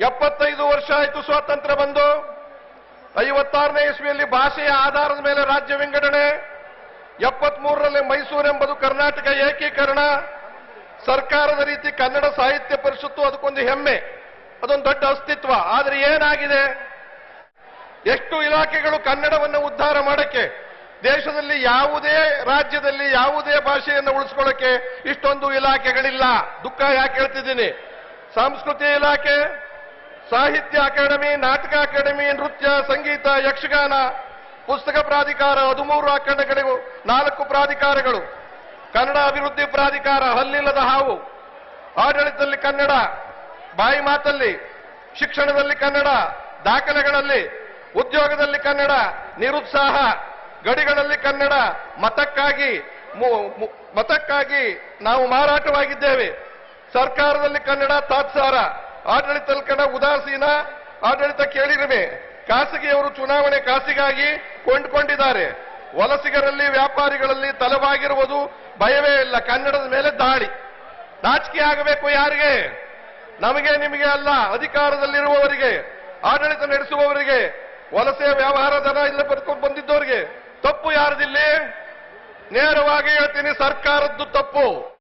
ಎಪ್ಪತ್ತೈದು ವರ್ಷ ಆಯಿತು ಸ್ವಾತಂತ್ರ್ಯ ಬಂದು. ಐವತ್ತಾರನೇ ಇಸ್ವಿಯಲ್ಲಿ ಭಾಷೆಯ ಆಧಾರದ ಮೇಲೆ ರಾಜ್ಯ ವಿಂಗಡಣೆ. ಎಪ್ಪತ್ಮೂರರಲ್ಲಿ ಮೈಸೂರು ಎಂಬುದು ಕರ್ನಾಟಕ ಏಕೀಕರಣ. ಸರ್ಕಾರದ ರೀತಿ ಕನ್ನಡ ಸಾಹಿತ್ಯ ಪರಿಷತ್ತು ಅದಕ್ಕೊಂದು ಹೆಮ್ಮೆ, ಅದೊಂದು ದೊಡ್ಡ ಅಸ್ತಿತ್ವ. ಆದರೆ ಏನಾಗಿದೆ? ಎಷ್ಟು ಇಲಾಖೆಗಳು ಕನ್ನಡವನ್ನು ಉದ್ಧಾರ ಮಾಡಕ್ಕೆ, ದೇಶದಲ್ಲಿ ಯಾವುದೇ ರಾಜ್ಯದಲ್ಲಿ ಯಾವುದೇ ಭಾಷೆಯನ್ನು ಉಳಿಸ್ಕೊಳ್ಳಕ್ಕೆ ಇಷ್ಟೊಂದು ಇಲಾಖೆಗಳಿಲ್ಲ. ದುಃಖ ಯಾಕೆ ಹೇಳ್ತಿದ್ದೀನಿ? ಸಂಸ್ಕೃತಿ ಇಲಾಖೆ ಸಾಹಿತ್ಯ ಅಕಾಡೆಮಿ, ನಾಟಕ ಅಕಾಡೆಮಿ, ನೃತ್ಯ, ಸಂಗೀತ, ಯಕ್ಷಗಾನ, ಪುಸ್ತಕ ಪ್ರಾಧಿಕಾರ, ಹದಿಮೂರು ಅಖಂಡಗಳಿಗೂ ನಾಲ್ಕು ಪ್ರಾಧಿಕಾರಗಳು. ಕನ್ನಡ ಅಭಿವೃದ್ಧಿ ಪ್ರಾಧಿಕಾರ, ಹಲ್ಲಿಲ್ಲದ ಹಾವು. ಆಡಳಿತದಲ್ಲಿ ಕನ್ನಡ, ಬಾಯಿ ಮಾತಲ್ಲಿ ಶಿಕ್ಷಣದಲ್ಲಿ ಕನ್ನಡ, ದಾಖಲೆಗಳಲ್ಲಿ ಉದ್ಯೋಗದಲ್ಲಿ ಕನ್ನಡ, ನಿರುತ್ಸಾಹ, ಗಡಿಗಳಲ್ಲಿ ಕನ್ನಡ, ಮತಕ್ಕಾಗಿ ಮತಕ್ಕಾಗಿ ನಾವು ಮಾರಾಟವಾಗಿದ್ದೇವೆ. ಸರ್ಕಾರದಲ್ಲಿ ಕನ್ನಡ ತಾತ್ಸಾರ. ಕಂಡ ಉದಾಸೀನ, ಆಡಳಿತ ಕೇಳಿರುವೆ. ಖಾಸಗಿಯವರು ಚುನಾವಣೆ ಕಾಸಿಗಾಗಿ ಕೊಂಡುಕೊಂಡಿದ್ದಾರೆ. ವಲಸಿಗರಲ್ಲಿ, ವ್ಯಾಪಾರಿಗಳಲ್ಲಿ ತಲವಾಗಿರುವುದು ಭಯವೇ ಇಲ್ಲ. ಕನ್ನಡದ ಮೇಲೆ ದಾಳಿ. ನಾಚಿಕೆ ಆಗಬೇಕು ಯಾರಿಗೆ? ನಮಗೆ ನಿಮಗೆ ಅಲ್ಲ, ಅಧಿಕಾರದಲ್ಲಿರುವವರಿಗೆ, ಆಡಳಿತ ನಡೆಸುವವರಿಗೆ ವಲಸೆ ವ್ಯವಹಾರ ದರ ಇಲ್ಲ ಬರ್ಕೊಂಡು ಬಂದಿದ್ದವರಿಗೆ. ತಪ್ಪು ಯಾರದಿಲ್ಲಿ? ನೇರವಾಗಿ ಹೇಳ್ತೀನಿ, ಸರ್ಕಾರದ್ದು ತಪ್ಪು.